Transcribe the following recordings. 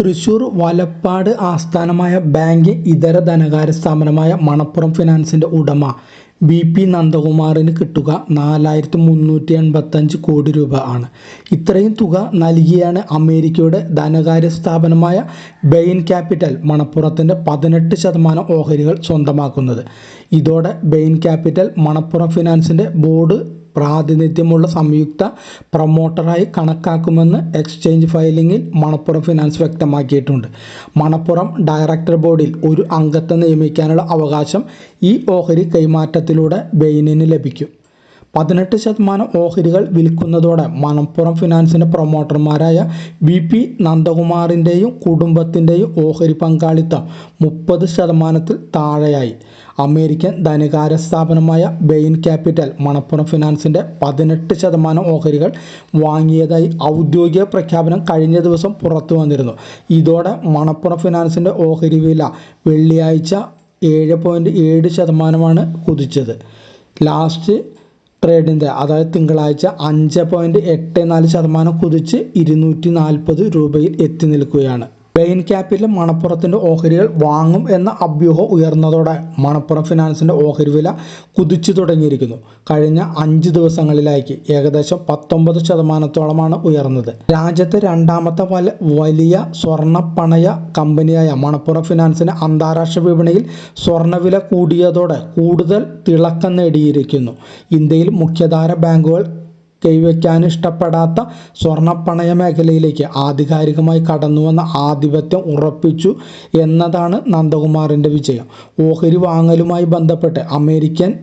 തൃശൂർ വലപ്പാട് ആസ്ഥാനമായ ബാങ്ക് ഇതര ധനകാര്യ സ്ഥാപനമായ മണപ്പുറം ഫിനാൻസിന്റെ ഉടമ ബി പി നന്ദകുമാറിന് കിട്ടുക നാലായിരത്തി മുന്നൂറ്റി എൺപത്തഞ്ച് കോടി രൂപ ആണ്. ഇത്രയും തുക നൽകിയാണ് അമേരിക്കയുടെ ധനകാര്യ സ്ഥാപനമായ ബെയിൻ ക്യാപിറ്റൽ മണപ്പുറത്തിന്റെ പതിനെട്ട് ശതമാനം ഓഹരികൾ സ്വന്തമാക്കുന്നത്. ഇതോടെ ബെയിൻ ക്യാപിറ്റൽ മണപ്പുറം ഫിനാൻസിന്റെ ബോർഡ് പ്രാതിനിധ്യമുള്ള സംയുക്ത പ്രൊമോട്ടറായി കണക്കാക്കുമെന്ന് എക്സ്ചേഞ്ച് ഫയലിംഗിൽ മണപ്പുറം ഫിനാൻസ് വ്യക്തമാക്കിയിട്ടുണ്ട്. മണപ്പുറം ഡയറക്ടർ ബോർഡിൽ ഒരു അംഗത്തെ നിയമിക്കാനുള്ള അവകാശം ഈ ഓഹരി കൈമാറ്റത്തിലൂടെ ബെയിനിന് ലഭിക്കും. പതിനെട്ട് ശതമാനം ഓഹരികൾ വിൽക്കുന്നതോടെ മണപ്പുറം ഫിനാൻസിന്റെ പ്രൊമോട്ടർമാരായ വി പി നന്ദകുമാറിന്റെയും കുടുംബത്തിന്റെയും ഓഹരി പങ്കാളിത്തം മുപ്പത് ശതമാനത്തിൽ താഴെയായി. അമേരിക്കൻ ധനകാര്യ സ്ഥാപനമായ ബെയിൻ ക്യാപിറ്റൽ മണപ്പുറം ഫിനാൻസിന്റെ പതിനെട്ട് ശതമാനം ഓഹരികൾ വാങ്ങിയതായി ഔദ്യോഗിക പ്രഖ്യാപനം കഴിഞ്ഞ ദിവസം പുറത്തു വന്നിരുന്നു. ഇതോടെ മണപ്പുറം ഫിനാൻസിന്റെ ഓഹരി വില വെള്ളിയാഴ്ച ഏഴ് പോയിന്റ് ഏഴ് ശതമാനമാണ് കുതിച്ചത്. ലാസ്റ്റ് ട്രേഡിന്റെ അതായത് തിങ്കളാഴ്ച അഞ്ച് പോയിന്റ് എട്ട് നാല് ശതമാനം കുതിച്ച് ഇരുന്നൂറ്റി നാൽപ്പത് രൂപയിൽ എത്തി നിൽക്കുകയാണ്. ബെയിൻ ക്യാപിറ്റൽ മണപ്പുറത്തിന്റെ ഓഹരികൾ വാങ്ങും എന്ന അഭ്യൂഹം ഉയർന്നതോടെ മണപ്പുറം ഫിനാൻസിന്റെ ഓഹരി വില കുതിച്ചു തുടങ്ങിയിരിക്കുന്നു. കഴിഞ്ഞ അഞ്ച് ദിവസങ്ങളിലേക്ക് ഏകദേശം പത്തൊമ്പത് ശതമാനത്തോളമാണ് ഉയർന്നത്. രാജ്യത്തെ രണ്ടാമത്തെ വല വലിയ സ്വർണ പണയ കമ്പനിയായ മണപ്പുറം ഫിനാൻസിന് അന്താരാഷ്ട്ര വിപണിയിൽ സ്വർണവില കൂടിയതോടെ കൂടുതൽ തിളക്കം നേടിയിരിക്കുന്നു. ഇന്ത്യയിൽ മുഖ്യധാര ബാങ്കുകൾ കൈവയ്ക്കാൻ ഇഷ്ടപ്പെടാത്ത സ്വർണപ്പണയ മേഖലയിലേക്ക് ആധികാരികമായി കടന്നുവന്ന ആധിപത്യം ഉറപ്പിച്ചു എന്നതാണ് നന്ദകുമാറിന്റെ വിജയം. ഓഹരി വാങ്ങലുമായി ബന്ധപ്പെട്ട് അമേരിക്കൻ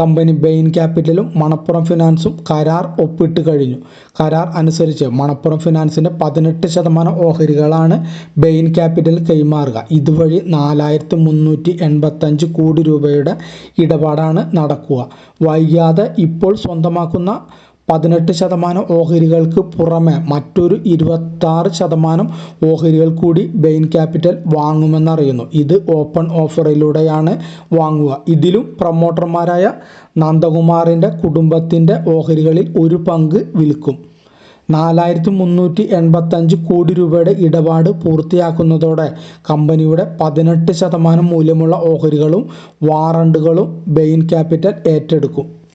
കമ്പനി ബെയിൻ ക്യാപിറ്റലും മണപ്പുറം ഫിനാൻസും കരാർ ഒപ്പിട്ട് കഴിഞ്ഞു. കരാർ അനുസരിച്ച് മണപ്പുറം ഫിനാൻസിന്റെ പതിനെട്ട് ശതമാനം ഓഹരികളാണ് ബെയിൻ ക്യാപിറ്റൽ കൈമാറുക. ഇതുവഴി നാലായിരത്തി മുന്നൂറ്റി എൺപത്തഞ്ച് കോടി രൂപയുടെ ഇടപാടാണ് നടക്കുക. വൈകാതെ ഇപ്പോൾ സ്വന്തമാക്കുന്ന പതിനെട്ട് ശതമാനം ഓഹരികൾക്ക് പുറമെ മറ്റൊരു ഇരുപത്താറ് ശതമാനം ഓഹരികൾ കൂടി ബെയിൻ ക്യാപിറ്റൽ വാങ്ങുമെന്നറിയുന്നു. ഇത് ഓപ്പൺ ഓഫറിലൂടെയാണ് വാങ്ങുക. ഇതിലും പ്രൊമോട്ടർമാരായ നന്ദകുമാറിന്റെ കുടുംബത്തിന്റെ ഓഹരികളിൽ ഒരു പങ്ക് വിൽക്കും. നാലായിരത്തി മുന്നൂറ്റി എൺപത്തഞ്ച് കോടി രൂപയുടെ ഇടപാട് പൂർത്തിയാക്കുന്നതോടെ കമ്പനിയുടെ പതിനെട്ട് ശതമാനം മൂല്യമുള്ള ഓഹരികളും വാറണ്ടുകളും ബെയിൻ ക്യാപിറ്റൽ ഏറ്റെടുക്കും.